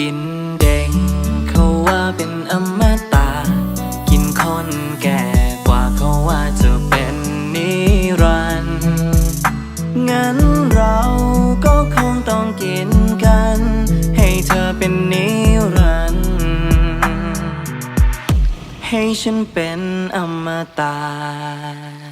กินเด็กเขาว่าเป็นอมตะกินคนแก่กว่าเขาว่าจะเป็นนิรันดร์งั้นเราก็คงต้องกินกัน ให้เธอเป็นนิรันดร์ให้ฉันเป็นอมตะ